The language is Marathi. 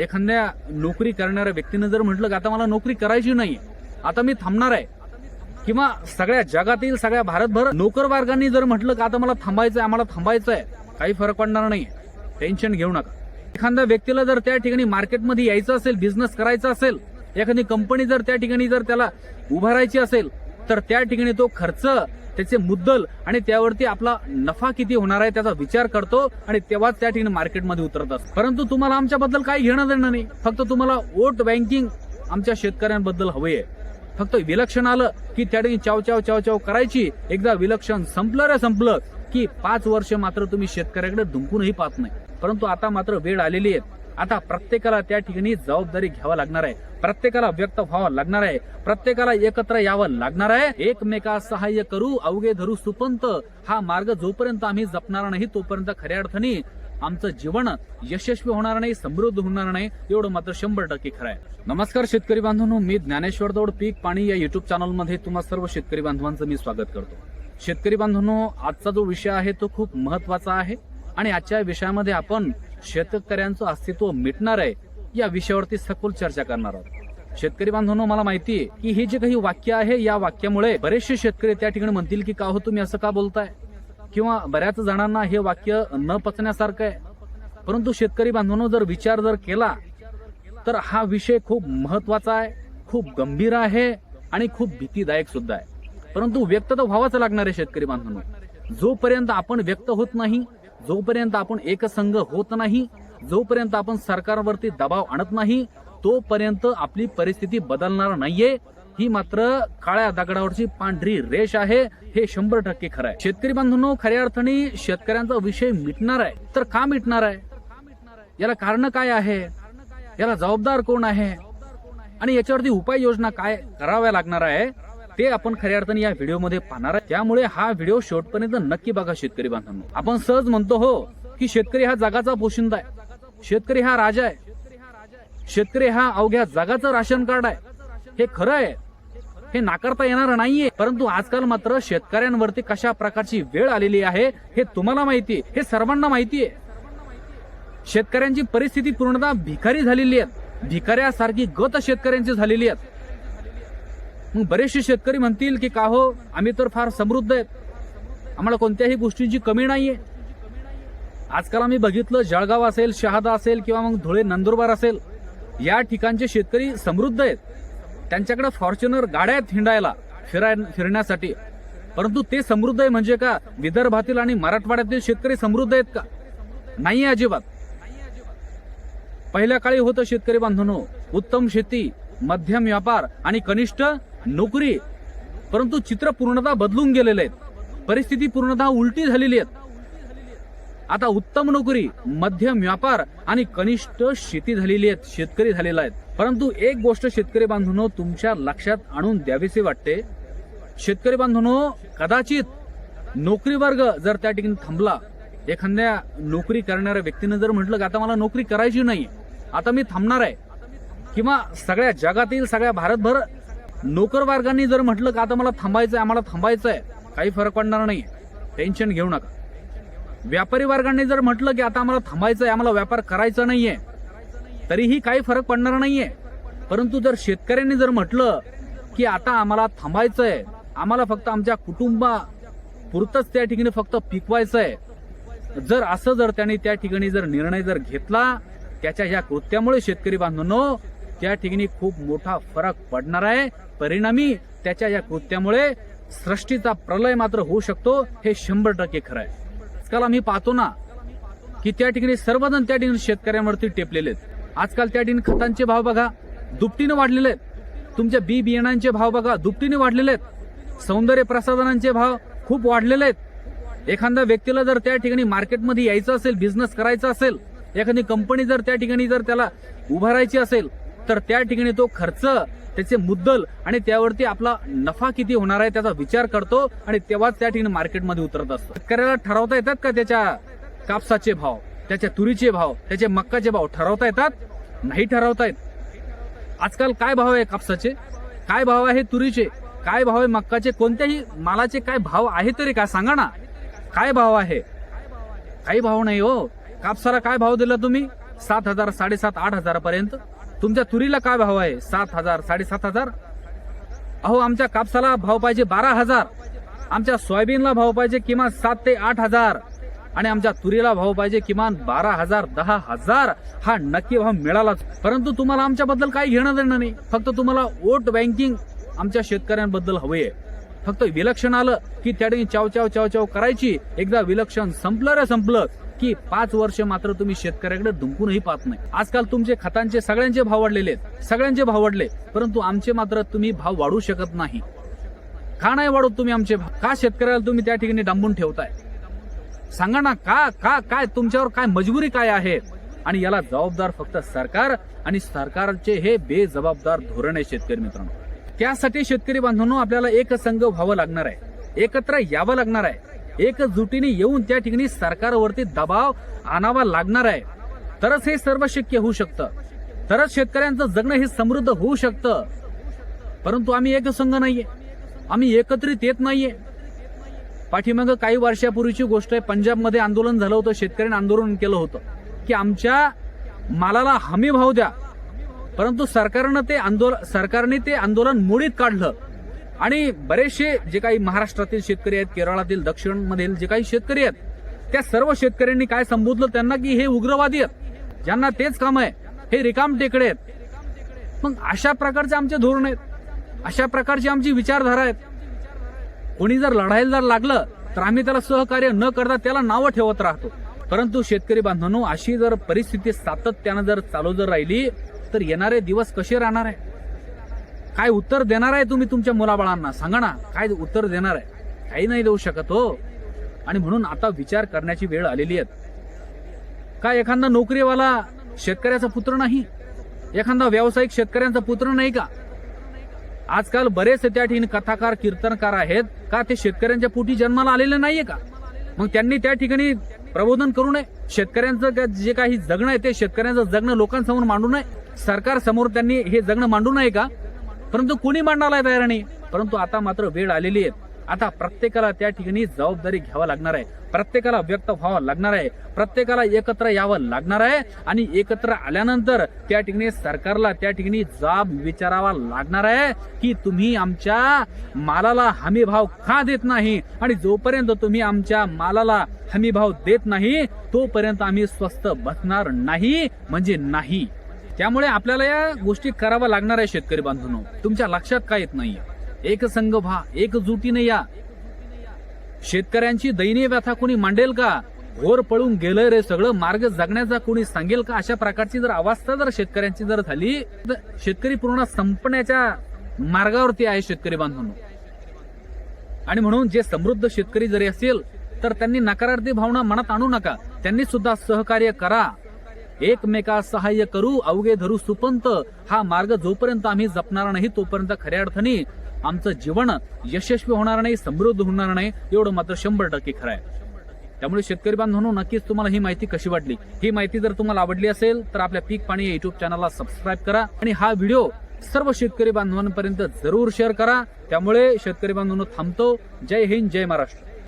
एखाद्या नोकरी करणाऱ्या व्यक्तीनं जर म्हटलं की आता मला नोकरी करायची नाही आता मी थांबणार आहे. किंवा सगळ्या जगातील सगळ्या भारतभर नोकर वर्गांनी जर म्हटलं की आता मला थांबायचं आहे आम्हाला थांबायचं आहे काही फरक पडणार नाही. टेन्शन घेऊ नका. एखाद्या व्यक्तीला जर त्या ठिकाणी मार्केटमध्ये यायचं असेल बिझनेस करायचा असेल एखादी कंपनी जर त्या ठिकाणी जर त्याला उभारायची असेल तर त्या ठिकाणी तो खर्च त्याचे मुद्दल आणि त्यावरती आपला नफा किती होणार आहे त्याचा विचार करतो आणि तेव्हाच त्या ठिकाणी मार्केटमध्ये उतरत असतो. परंतु तुम्हाला आमच्याबद्दल काही घेणं देणं नाही. फक्त तुम्हाला वोट बँकिंग आमच्या शेतकऱ्यांबद्दल हवी आहे फक्त विलक्षण आलं की त्या ठिकाणी चाव चाव चाव चाव करायची. एकदा विलक्षण संपलं रे संपलं की पाच वर्ष मात्र तुम्ही शेतकऱ्याकडे दुंकूनही पाहत नाही. परंतु आता मात्र वेळ आलेली आहे. आता प्रत्येकाला त्या ठिकाणी जबाबदारी घ्यावा लागणार आहे. प्रत्येकाला व्यक्त व्हावं लागणार आहे. प्रत्येकाला एकत्र यावं लागणार आहे. एकमेका सहाय्य करू अवघे धरू सुपंत. हा मार्ग जोपर्यंत आम्ही जपणार नाही तोपर्यंत खऱ्या अर्थाने आमचं जीवन यशस्वी होणार नाही समृद्ध होणार नाही एवढं मात्र शंभर टक्के खरं आहे. नमस्कार शेतकरी बांधवांनो मी ज्ञानेश्वर दौड पीक पाणी या युट्यूब चॅनलमध्ये तुम्हा सर्व शेतकरी बांधवांचं मी स्वागत करतो. शेतकरी बांधवांनो आजचा जो विषय आहे तो खूप महत्त्वाचा आहे. आणि आजच्या विषयामध्ये आपण शेतकऱ्यांचं अस्तित्व मिटणार आहे या विषयावरती सखोल चर्चा करणार आहोत. शेतकरी बांधवांनो मला माहिती आहे की हे जे काही वाक्य आहे या वाक्यामुळे बरेचसे शेतकरी त्या ठिकाणी म्हणतील की का हो तुम्ही असं का बोलताय? किंवा बऱ्याच जणांना हे वाक्य न पचण्यासारखं आहे. परंतु शेतकरी बांधवांनो जर विचार जर केला तर हा विषय खूप महत्त्वाचा आहे खूप गंभीर आहे आणि खूप भीतीदायक सुद्धा आहे. परंतु व्यक्त तर व्हावाच लागणार आहे शेतकरी बांधवांनो. जोपर्यंत आपण व्यक्त होत नाही जोपर्यंत आपण एकसंघ होत नाही जोपर्यंत आपण सरकारवरती दबाव आणत नाही तोपर्यंत आपली परिस्थिती बदलणार नाहीये. ही मात्र काळ्या दगडावरची पांढरी रेष आहे. हे शंभर टक्के खरं आहे. शेतकरी बांधवांनो खऱ्या अर्थाने शेतकऱ्यांचा विषय मिटणार आहे. तर का मिटणार आहे? याला कारण काय आहे? याला जबाबदार कोण आहे? आणि याच्यावरती उपाययोजना काय कराव्या लागणार आहे? ते आपण खऱ्या अर्थाने या व्हिडिओमध्ये पाहणार आहे. त्यामुळे हा व्हिडिओ शेवटपर्यंत नक्की बघा शेतकरी बांधवांनो. आपण सहज म्हणतो हो की शेतकरी हा जगाचा पोशिंदा आहे. शेतकरी हा राजा आहे. शेतकरी हा अवघ्या जगाचं राशन कार्ड आहे. हे खरं आहे. हे नाकारता येणार नाहीये. परंतु आजकाल मात्र शेतकऱ्यांवरती कशा प्रकारची वेळ आलेली आहे हे तुम्हाला माहिती आहे. हे सर्वांना माहिती आहे. शेतकऱ्यांची परिस्थिती पूर्णतः भिकारी झालेली आहे भिकाऱ्यासारखी गत शेतकऱ्यांची झालेली आहे मग बरेचसे शेतकरी म्हणतील की का हो आम्ही तर फार समृद्ध आहेत. आम्हाला कोणत्याही गोष्टींची कमी नाहीये. आजकाल आम्ही बघितलं जळगाव असेल शहादा असेल किंवा मग धुळे नंदुरबार असेल या ठिकाणचे शेतकरी समृद्ध आहेत. त्यांच्याकडे फॉर्च्युनर गाड्या आहेत हिंडायला फिराय फिरण्यासाठी. परंतु ते समृद्ध आहे म्हणजे का? विदर्भातील आणि मराठवाड्यातील शेतकरी समृद्ध आहेत का? नाही अजिबात. पहिल्या काळी होतं शेतकरी बांधवनो उत्तम शेती मध्यम व्यापार आणि कनिष्ठ नोकरी परंतु चित्र पूर्णतः बदलून गेलेले आहेत. परिस्थिती पूर्णतः उलटी झालेली आहेत. आता उत्तम नोकरी मध्यम व्यापार आणि कनिष्ठ शेती झालेली आहेत शेतकरी झालेला आहेत. परंतु एक गोष्ट शेतकरी बांधवनो तुमच्या लक्षात आणून द्यावीसे वाटते. शेतकरी बांधवनो कदाचित नोकरी वर्ग जर त्या ठिकाणी थांबला एखाद्या नोकरी करणाऱ्या व्यक्तीनं जर म्हटलं की आता मला नोकरी करायची नाही आता मी थांबणार आहे किंवा सगळ्या जगातील सगळ्या भारतभर नोकर वर्गांनी जर म्हटलं का आता मला थांबायचं आहे आम्हाला थांबायचं आहे काही फरक पडणार नाही. टेन्शन घेऊ नका. व्यापारी वर्गांनी जर म्हटलं की आता आम्हाला थांबायचं आहे आम्हाला व्यापार करायचा नाहीये तरीही काही फरक पडणार नाहीये. परंतु जर शेतकऱ्यांनी जर म्हटलं की आता आम्हाला थांबायचं आहे आम्हाला फक्त आमच्या कुटुंबा पुरतच त्या ठिकाणी फक्त पिकवायचं आहे जर असं जर त्यांनी त्या ठिकाणी जर निर्णय जर घेतला त्याच्या या कृत्यामुळे शेतकरी बांधवांनो त्या ठिकाणी खूप मोठा फरक पडणार आहे. परिणामी त्याच्या या कृत्यामुळे सृष्टीचा प्रलय मात्र होऊ शकतो हे शंभर टक्के खरं आहे. आजकाल आम्ही पाहतो ना की त्या ठिकाणी सर्वजण त्या ठिकाणी शेतकऱ्यांवरती टेपलेले आहेत. आजकाल त्या ठिकाणी खतांचे भाव बघा दुपटीने वाढलेले आहेत. तुमच्या बी बियाणांचे भाव बघा दुपटीने वाढलेले आहेत. सौंदर्य प्रसाधनांचे भाव खूप वाढलेले आहेत. एखाद्या व्यक्तीला जर त्या ठिकाणी मार्केटमध्ये यायचं असेल बिझनेस करायचा असेल एखादी कंपनी जर त्या ठिकाणी जर त्याला उभारायची असेल तर त्या ठिकाणी तो खर्च त्याचे मुद्दल आणि त्यावरती आपला नफा किती होणार आहे त्याचा विचार करतो आणि तेव्हाच त्या ठिकाणी मार्केटमध्ये उतरत असतो. शेतकऱ्याला ठरवता येतात का त्याच्या कापसाचे भाव त्याच्या तुरीचे भाव त्याचे मक्काचे भाव ठरवता येतात? नाही ठरवता येत. आजकाल काय भाव आहे कापसाचे? काय भाव आहे तुरीचे? काय भाव आहे मक्काचे? कोणत्याही मालाचे काय भाव आहे तरी काय सांगा ना. काय भाव आहे? काही भाव नाही हो. कापसाला काय भाव दिला तुम्ही? सात हजार साडेसात आठ हजारापर्यंत? तुमच्या तुरीला काय भाव आहे? सात हजार साडेसात हजार? अहो आमच्या कापसाला भाव पाहिजे बारा हजार. आमच्या सोयाबीनला भाव पाहिजे किमान सात ते आठ हजार. आणि आमच्या तुरीला भाव पाहिजे किमान बारा हजार दहा हजार. हा नक्की भाव मिळालाच. परंतु तुम्हाला आमच्याबद्दल काही घेणं देणं नाही. फक्त तुम्हाला वोट बँकिंग आमच्या शेतकऱ्यांबद्दल हवे आहे फक्त विलक्षण आलं की त्या ठिकाणी चाव चाव चाव चाव करायची. एकदा विलक्षण संपलं रे संपलं. की पाच वर्ष मात्र तुम्ही शेतकऱ्याकडे दुंकूनही पाहत नाही. आजकाल तुमचे खतांचे सगळ्यांचे भाव वाढलेले आहेत. सगळ्यांचे भाव वाढले परंतु आमचे मात्र तुम्ही भाव वाढू शकत नाही. का नाही वाढवत तुम्ही आमचे भाव? का शेतकऱ्याला तुम्ही त्या ठिकाणी डांबून ठेवताय? सांगा ना का का काय तुमच्यावर काय मजबुरी काय आहे? आणि याला जबाबदार फक्त सरकार आणि सरकारचे हे बेजबाबदार धोरण आहे शेतकरी मित्रांनो. त्यासाठी शेतकरी बांधवांनो आपल्याला एक संघ व्हावं लागणार आहे. एकत्र यावं लागणार आहे. एकजुटीने येऊन त्या ठिकाणी सरकारवरती दबाव आणावा लागणार आहे. तरच हे सर्व शक्य होऊ शकतं. तरच शेतकऱ्यांचं जगणं हे समृद्ध होऊ शकतं. परंतु आम्ही एकसंघ नाहीये. आम्ही एकत्रित येत नाहीये. पाठीमागं काही वर्षापूर्वीची गोष्ट आहे पंजाबमध्ये आंदोलन झालं होतं शेतकऱ्यांनी आंदोलन केलं होतं. की आमच्या मालाला हमी भाव द्या. परंतु सरकारनं ते आंदोलन सरकारने ते आंदोलन मोडीत काढलं. आणि बरेचसे जे काही महाराष्ट्रातील शेतकरी आहेत केरळातील दक्षिणमधील जे काही शेतकरी आहेत त्या सर्व शेतकऱ्यांनी काय संबोधलं त्यांना की हे उग्रवादी आहेत. ज्यांना तेच काम आहे हे रिकाम टेकडे आहेत. मग अशा प्रकारचे आमचे धोरण आहेत. अशा प्रकारची आमची विचारधारा आहेत. कोणी जर लढायला जर लागलं तर आम्ही त्याला सहकार्य न करता त्याला नावं ठेवत राहतो. परंतु शेतकरी बांधवांनो अशी जर परिस्थिती सातत्यानं जर चालू जर राहिली तर येणारे दिवस कसे राहणार आहे? काय उत्तर देणार आहे तुम्ही तुमच्या मुलाबाळांना? सांगा ना काय उत्तर देणार आहे? काही नाही देऊ शकत हो. आणि म्हणून आता विचार करण्याची वेळ आलेली आहे. काय एखादा नोकरीवाला शेतकऱ्याचा पुत्र नाही? एखादा व्यावसायिक शेतकऱ्यांचा पुत्र नाही का? आजकाल बरेच त्या ठिकाणी कथाकार कीर्तनकार आहेत. का ते शेतकऱ्यांच्या पोटी जन्माला आलेले नाहीये का? मग त्यांनी त्या ठिकाणी प्रबोधन करू नये. शेतकऱ्यांचं जे काही जगणं आहे ते शेतकऱ्यांचं जगणं लोकांसमोर मांडू नये. सरकार समोर त्यांनी हे जगणं मांडू नये का? परंतु कोणी मांडाला तयार नाही? परंतु आता मात्र वेळ आलेली आहे. आता प्रत्येकाला त्या ठिकाणी जबाबदारी घ्यावा लागणार आहे. प्रत्येकाला व्यक्त व्हावं लागणार आहे. प्रत्येकाला एकत्र यावं लागणार आहे. आणि एकत्र आल्यानंतर त्या ठिकाणी सरकारला त्या ठिकाणी जाब विचारावा लागणार आहे की तुम्ही आमच्या मालाला हमी भाव का देत नाही? आणि जोपर्यंत तुम्ही आमच्या मालाला हमी भाव देत नाही तोपर्यंत आम्ही स्वस्त बसणार नाही म्हणजे नाही. त्यामुळे आपल्याला या गोष्टी कराव्या लागणार आहे शेतकरी बांधवांनो. तुमच्या लक्षात काय येत नाहीये? एक संघ व्हा एकजुटीने या. शेतकऱ्यांची दयनीय व्यथा कोणी मांडेल का? घोर पळून गेलंय रे सगळं मार्ग जगण्याचा कोणी सांगेल का? अशा प्रकारची जर अवस्था जर शेतकऱ्यांची जर झाली तर शेतकरी पूर्ण संपण्याच्या मार्गावरती आहे शेतकरी बांधवांनो. आणि म्हणून जे समृद्ध शेतकरी जरी असेल तर त्यांनी नकारार्थी भावना मनात आणू नका. त्यांनी सुद्धा सहकार्य करा. एकमेका सहाय्य करू अवघे धरू सुपंत. हा मार्ग जोपर्यंत आम्ही जपणार नाही तोपर्यंत खऱ्या अर्थाने आमचं जीवन यशस्वी होणार नाही समृद्ध होणार नाही एवढं मात्र शंभर टक्के खरं आहे. त्यामुळे शेतकरी बांधवांनो नक्कीच तुम्हाला ही माहिती कशी वाटली? ही माहिती जर तुम्हाला आवडली असेल तर आपल्या पीक पाणी या युट्यूब चॅनलला सबस्क्राईब करा आणि हा व्हिडिओ सर्व शेतकरी बांधवांपर्यंत जरूर शेअर करा. त्यामुळे शेतकरी बांधवांनो थांबतो. जय हिंद जय महाराष्ट्र.